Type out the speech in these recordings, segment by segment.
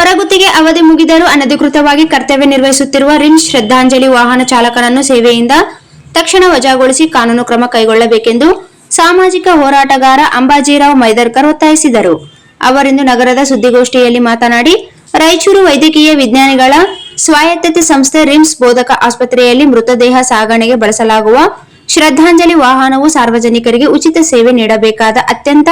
ಹೊರಗುತ್ತಿಗೆ ಅವಧಿ ಮುಗಿದರೂ ಅನಧಿಕೃತವಾಗಿ ಕರ್ತವ್ಯ ನಿರ್ವಹಿಸುತ್ತಿರುವ ರಿನ್ ಶ್ರದ್ಧಾಂಜಲಿ ವಾಹನ ಚಾಲಕನನ್ನು ಸೇವೆಯಿಂದ ತಕ್ಷಣ ವಜಾಗೊಳಿಸಿ ಕಾನೂನು ಕ್ರಮ ಕೈಗೊಳ್ಳಬೇಕೆಂದು ಸಾಮಾಜಿಕ ಹೋರಾಟಗಾರ ಅಂಬಾಜಿರಾವ್ ಮೈದರ್ಕರ್ ಒತ್ತಾಯಿಸಿದರು. ಅವರಿಂದು ನಗರದ ಸುದ್ದಿಗೋಷ್ಠಿಯಲ್ಲಿ ಮಾತನಾಡಿ, ರಾಯಚೂರು ವೈದ್ಯಕೀಯ ವಿಜ್ಞಾನಿಗಳ ಸ್ವಾಯತ್ತತೆ ಸಂಸ್ಥೆ ರಿಮ್ಸ್ ಬೋಧಕ ಆಸ್ಪತ್ರೆಯಲ್ಲಿ ಮೃತದೇಹ ಸಾಗಣೆಗೆ ಬಳಸಲಾಗುವ ಶ್ರದ್ಧಾಂಜಲಿ ವಾಹನವು ಸಾರ್ವಜನಿಕರಿಗೆ ಉಚಿತ ಸೇವೆ ನೀಡಬೇಕಾದ ಅತ್ಯಂತ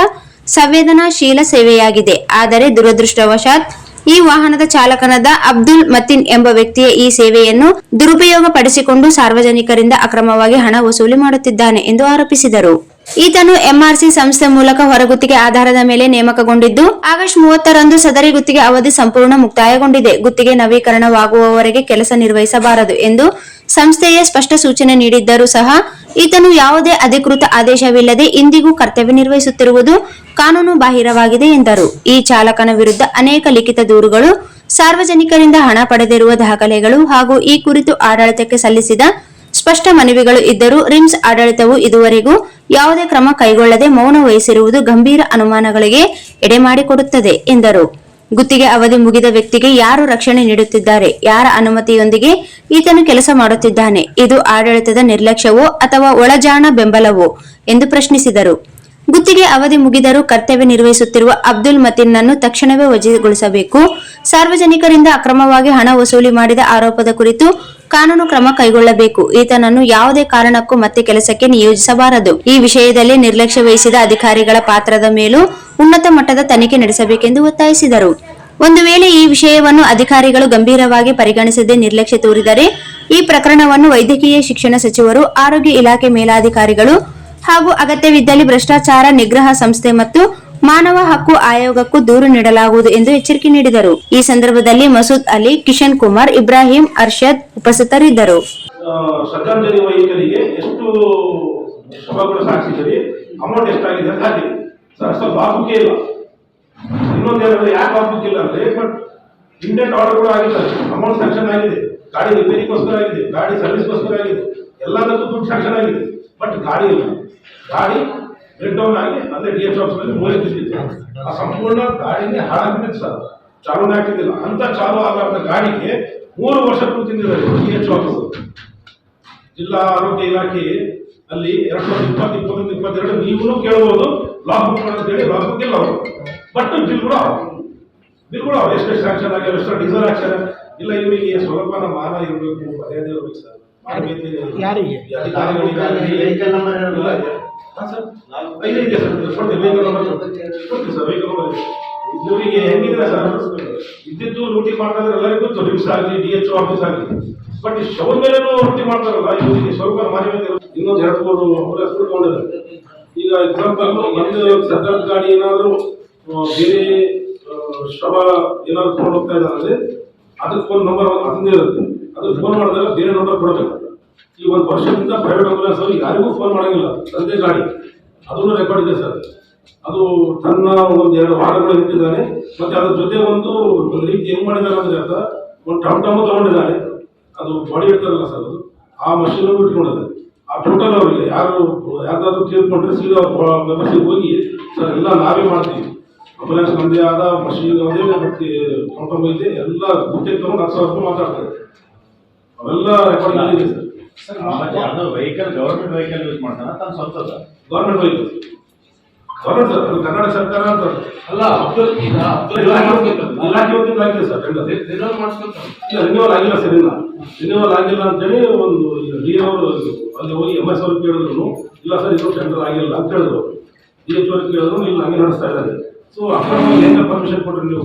ಸಂವೇದನಾಶೀಲ ಸೇವೆಯಾಗಿದೆ. ಆದರೆ ದುರದೃಷ್ಟವಶಾತ್ ಈ ವಾಹನದ ಚಾಲಕನಾದ ಅಬ್ದುಲ್ ಮತಿನ್ ಎಂಬ ವ್ಯಕ್ತಿಯ ಈ ಸೇವೆಯನ್ನು ದುರುಪಯೋಗ ಪಡಿಸಿಕೊಂಡು ಸಾರ್ವಜನಿಕರಿಂದ ಅಕ್ರಮವಾಗಿ ಹಣ ವಸೂಲಿ ಮಾಡುತ್ತಿದ್ದಾನೆ ಎಂದು ಆರೋಪಿಸಿದರು. ಈತನು ಎಂಆರ್ಸಿ ಸಂಸ್ಥೆ ಮೂಲಕ ಹೊರಗುತ್ತಿಗೆ ಆಧಾರದ ಮೇಲೆ ನೇಮಕಗೊಂಡಿದ್ದು, ಆಗಸ್ಟ್ ಮೂವತ್ತರಂದು ಸದರಿ ಗುತ್ತಿಗೆ ಅವಧಿ ಸಂಪೂರ್ಣ ಮುಕ್ತಾಯಗೊಂಡಿದೆ. ಗುತ್ತಿಗೆ ನವೀಕರಣವಾಗುವವರೆಗೆ ಕೆಲಸ ನಿರ್ವಹಿಸಬಾರದು ಎಂದು ಸಂಸ್ಥೆಯ ಸ್ಪಷ್ಟ ಸೂಚನೆ ನೀಡಿದ್ದರೂ ಸಹ, ಈತನು ಯಾವುದೇ ಅಧಿಕೃತ ಆದೇಶವಿಲ್ಲದೆ ಇಂದಿಗೂ ಕರ್ತವ್ಯ ನಿರ್ವಹಿಸುತ್ತಿರುವುದು ಕಾನೂನು ಬಾಹಿರವಾಗಿದೆ ಎಂದರು. ಈ ಚಾಲಕನ ವಿರುದ್ಧ ಅನೇಕ ಲಿಖಿತ ದೂರುಗಳು, ಸಾರ್ವಜನಿಕರಿಂದ ಹಣ ಪಡೆದಿರುವ ದಾಖಲೆಗಳು ಹಾಗೂ ಈ ಕುರಿತು ಆಡಳಿತಕ್ಕೆ ಸಲ್ಲಿಸಿದ ಸ್ಪಷ್ಟ ಮನವಿಗಳು ಇದ್ದರೂ ರಿಮ್ಸ್ ಆಡಳಿತವು ಇದುವರೆಗೂ ಯಾವುದೇ ಕ್ರಮ ಕೈಗೊಳ್ಳದೆ ಮೌನ ವಹಿಸಿರುವುದು ಗಂಭೀರ ಅನುಮಾನಗಳಿಗೆ ಎಡೆಮಾಡಿಕೊಡುತ್ತದೆ ಎಂದರು. ಗುತ್ತಿಗೆ ಅವಧಿ ಮುಗಿದ ವ್ಯಕ್ತಿಗೆ ಯಾರು ರಕ್ಷಣೆ ನೀಡುತ್ತಿದ್ದಾರೆ, ಯಾರ ಅನುಮತಿಯೊಂದಿಗೆ ಈತನು ಕೆಲಸ ಮಾಡುತ್ತಿದ್ದಾನೆ, ಇದು ಆಡಳಿತದ ನಿರ್ಲಕ್ಷ್ಯವೋ ಅಥವಾ ಒಳಜಾಣ ಬೆಂಬಲವೋ ಎಂದು ಪ್ರಶ್ನಿಸಿದರು. ಗುತ್ತಿಗೆ ಅವಧಿ ಮುಗಿದರೂ ಕರ್ತವ್ಯ ನಿರ್ವಹಿಸುತ್ತಿರುವ ಅಬ್ದುಲ್ ಮತೀನ್ನನ್ನು ತಕ್ಷಣವೇ ವಜಾಗೊಳಿಸಬೇಕು. ಸಾರ್ವಜನಿಕರಿಂದ ಅಕ್ರಮವಾಗಿ ಹಣ ವಸೂಲಿ ಮಾಡಿದ ಆರೋಪದ ಕುರಿತು ಕಾನೂನು ಕ್ರಮ ಕೈಗೊಳ್ಳಬೇಕು. ಈತನನ್ನು ಯಾವುದೇ ಕಾರಣಕ್ಕೂ ಮತ್ತೆ ಕೆಲಸಕ್ಕೆ ನಿಯೋಜಿಸಬಾರದು. ಈ ವಿಷಯದಲ್ಲಿ ನಿರ್ಲಕ್ಷ್ಯ ವಹಿಸಿದ ಅಧಿಕಾರಿಗಳ ಪಾತ್ರದ ಮೇಲೂ ಉನ್ನತ ಮಟ್ಟದ ತನಿಖೆ ನಡೆಸಬೇಕೆಂದು ಒತ್ತಾಯಿಸಿದರು. ಒಂದು ವೇಳೆ ಈ ವಿಷಯವನ್ನು ಅಧಿಕಾರಿಗಳು ಗಂಭೀರವಾಗಿ ಪರಿಗಣಿಸದೆ ನಿರ್ಲಕ್ಷ್ಯ ತೋರಿದರೆ, ಈ ಪ್ರಕರಣವನ್ನು ವೈದ್ಯಕೀಯ ಶಿಕ್ಷಣ ಸಚಿವರು, ಆರೋಗ್ಯ ಇಲಾಖೆ ಮೇಲಾಧಿಕಾರಿಗಳು ಹಾಗೂ ಅಗತ್ಯವಿದ್ದಲ್ಲಿ ಭ್ರಷ್ಟಾಚಾರ ನಿಗ್ರಹ ಸಂಸ್ಥೆ ಮತ್ತು ಮಾನವ ಹಕ್ಕು ಆಯೋಗಕ್ಕೂ ದೂರು ನೀಡಲಾಗುವುದು ಎಂದು ಎಚ್ಚರಿಕೆ ನೀಡಿದರು. ಈ ಸಂದರ್ಭದಲ್ಲಿ ಮಸೂದ್ ಅಲಿ, ಕಿಶನ್ ಕುಮಾರ್, ಇಬ್ರಾಹಿಂ ಅರ್ಷದ್ ಉಪಸ್ಥಿತರಿದ್ದರು. ಗಾಡಿ ರಿಪೇರಿಗೋಸ್ಕರ ಆಗಿದೆ. ಗಾಡಿ ಸರ್ವಿಸ್ಗೋಸ್ಕರ ಆಗಿದೆ. ಎಲ್ಲದಕ್ಕೂ ದುಡ್ಡು ಸ್ಯಾಂಕ್ಷನ್ ಆಗಿದೆ. ಬಟ್ ಗಾಡಿ ಇಲ್ಲ. ಗಾಡಿ ಬ್ರೇಕ್ ಡೌನ್ ಆಗಿ ಅಂದ್ರೆ ಡಿ ಎಚ್ ಆಫೀಸ್ನಲ್ಲಿ ಮೂಲೆ ಬಿದ್ದಿತ್ತು ಆ ಸಂಪೂರ್ಣ ಗಾಡಿನೇ ಹಾಳಾಗ್ಬಿಟ್ಟಿತ್ತು ಸರ್. ಚಾಲೂನೇ ಹಾಕಿದ್ದಿಲ್ಲ ಅಂತ ಚಾಲು ಆಗಲಾರ್ದ ಗಾಡಿಗೆ ಮೂರು ವರ್ಷ ಕೂತಿದ್ದಾರೆ ಡಿ ಎಚ್ ಆಫೀಸ್ ಜಿಲ್ಲಾ ಆರೋಗ್ಯ ಇಲಾಖೆ ಅಲ್ಲಿ ಎರಡ್ ಸಾವಿರದ ಇಪ್ಪತ್ತು ಇಪ್ಪತ್ತೊಂದು ಇಪ್ಪತ್ತೆರಡು ನೀವು ಕೇಳ್ಬೋದು. ಲಾಕ್ ಬುಕ್ ಅಂತೇಳಿ ಲಾಕ್ ಬುಕ್ ಇಲ್ಲ ಅವರು. ಬಟ್ ಬಿಲ್ ಕೂಡ ಬಿಲ್ ಕೂಡ ಅವ್ರು. ಎಷ್ಟೆಷ್ಟು ಆಕ್ಷನ್ ಆಗ್ಯಾವ ಎಷ್ಟು ಡೀಸೆಲ್ ಆಕ್ಷನ್ ಇಲ್ಲ ಇವರಿಗೆ ಸ್ವಲ್ಪ ಮಾನ ಇರಬೇಕು ಮರ್ಯಾದೆ ಇರಬೇಕು ಸರ್. ಮಾನವೀಯತೆ. ಯಾರಿಗೆ? ಹಾ, ಸರ್ ಇದೆ ಸರ್ ಕೊಡ್ತೀವಿ ವೆಹಿಕಲ್ ಕೊಡ್ತೀವಿ ಸರ್ ವೆಹಿಕಲ್ ಇವರಿಗೆ ಹೆಂಗಿದ್ರೆ ಸರ್ ಇದ್ದಿದ್ದು ಲೂಟಿ ಮಾಡ್ತಾರೆ ಎಲ್ಲರಿಗೂ ಗೊತ್ತು ನಿಮ್ಸ್ ಆಗಲಿ ಡಿ ಎಚ್ ಆಫೀಸ್ ಆಗಲಿ ಬಟ್ ಈ ಶವದ ಮೇಲೂ ಲೂಟಿ ಮಾಡ್ತಾರಲ್ಲ ಇವರಿಗೆ ಸ್ವಲ್ಪ ಮಾನ್ಯತೆ. ಇನ್ನೊಂದು ಎರಡು ಮೂರು ಅವರ ಹೆಸರು ತಗೊಂಡಿದ್ದಾರೆ ಈಗ ಎಕ್ಸಾಂಪಲ್ ಒಂದು ಸರ್ಕಾರದ ಗಾಡಿ ಏನಾದರೂ ಬೇರೆ ಶವ ಏನಾದ್ರು ತಗೊಂಡು ಹೋಗ್ತಾ ಇದ್ದಾರೆ ಅದಕ್ಕೆ ಫೋನ್ ನಂಬರ್ ಅದನ್ನೇ ಇರುತ್ತೆ ಅದು ಫೋನ್ ಮಾಡಿದಾಗ ಬೇರೆ ನಂಬರ್ ಕೊಡಬೇಕು ಈ ಒಂದು ವರ್ಷದಿಂದ ಪ್ರೈವೇಟ್ ಆಂಬುಲೆನ್ಸ್ ಅವರು ಯಾರಿಗೂ ಫೋನ್ ಮಾಡಂಗಿಲ್ಲ. ತಂದೆ ಗಾಡಿ. ಅದನ್ನು ರೆಕಾರ್ಡ್ ಇದೆ ಸರ್. ಅದು ತನ್ನ ಒಂದು ಎರಡು ವಾರಗಳು ಇಟ್ಟಿದ್ದಾನೆ ಮತ್ತೆ ಅದ್ರ ಜೊತೆ ಒಂದು ಒಂದು ರೀತಿ ಹೆಂಗ್ ಮಾಡಿದಾರೆ ಅಂದ್ರೆ ಅಂತ ಒಂದು ಟಮ್ ಟಮ್ ತಗೊಂಡಿದ್ದಾನೆ. ಅದು ಬಾಡಿ ಇಡ್ತಾರಲ್ಲ ಸರ್ ಅದು. ಆ ಮಷೀನ್ ಇಟ್ಕೊಂಡಿದೆ ಆ ಟೋಟಲ್ ಅವರಿಗೆ ಯಾರು ಯಾರ್ದಾದ್ರು ತೀರ್ಕೊಂಡ್ರೆ ಸೀದಾ ವ್ಯವಸ್ಥೆಗೆ ಹೋಗಿ, ಸರ್, ಎಲ್ಲ ನಾವೇ ಮಾಡ್ತೀವಿ. ಆಂಬುಲೆನ್ಸ್ ನಮ್ಮದೇ ಆದ ಮಷೀನ್ ಅದೇ ಮತ್ತೆ ಟಮ್ ಟಮ್ ಎಲ್ಲ ಗುತ್ತಿಗೆ ತಗೊಂಡು ಹತ್ತು ಸಾವಿರ ರೂಪಾಯಿ ಮಾತಾಡ್ತಾರೆ. ಅವೆಲ್ಲ ರೆಕಾರ್ಡ್ ಆಗಿದೆ ಸರ್. ಅದು ವೆಹಿಕಲ್ ಗೌರ್ಮೆಂಟ್ ವೆಹಿಕಲ್ ಯೂಸ್ ಮಾಡ್ತಾನ ತನ್ನ ಸ್ವಂತದ government vehicle government sir Karnataka ಸರ್ಕಾರ ಅಂತ ಅಲ್ಲ ಅಬ್ದುಲ್ ಈಗ ಅಬ್ದುಲ್ ಇಲಾಖೆ ಆಗಿದೆ ಸರ್ ರಿನ್ಯೂವಲ್ ಮಾಡಿಸ್ಕೊಂತಾರೆ. ಇಲ್ಲ ರಿನ್ಯೂವಲ್ ಆಗಿಲ್ಲ ಸರ್ ಇಲ್ಲ ರಿನ್ಯೂವಲ್ ಆಗಿಲ್ಲ ಅಂತೇಳಿ ಒಂದು ಡಿ ಅವರು ಅಲ್ಲಿ ಹೋಗಿ ಎಂ ಎಸ್ ಅವ್ರು ಕೇಳಿದ್ರು ಇಲ್ಲ ಸರ್ ಇದು ಟೆಂಡರ್ ಆಗಿಲ್ಲ ಅಂತ ಹೇಳಿದ್ರು. ಡಿ ಎಚ್ ಅವ್ರು ಕೇಳಿದ್ರು ಇಲ್ಲ ಹಂಗೆ ನಡೆಸ್ತಾ ಇದ್ದಾರೆ. ಸೊ ಅಕ್ರಮ ಹೆಂಗೆ ಪರ್ಮಿಷನ್ ಕೊಟ್ರಿ ನೀವು?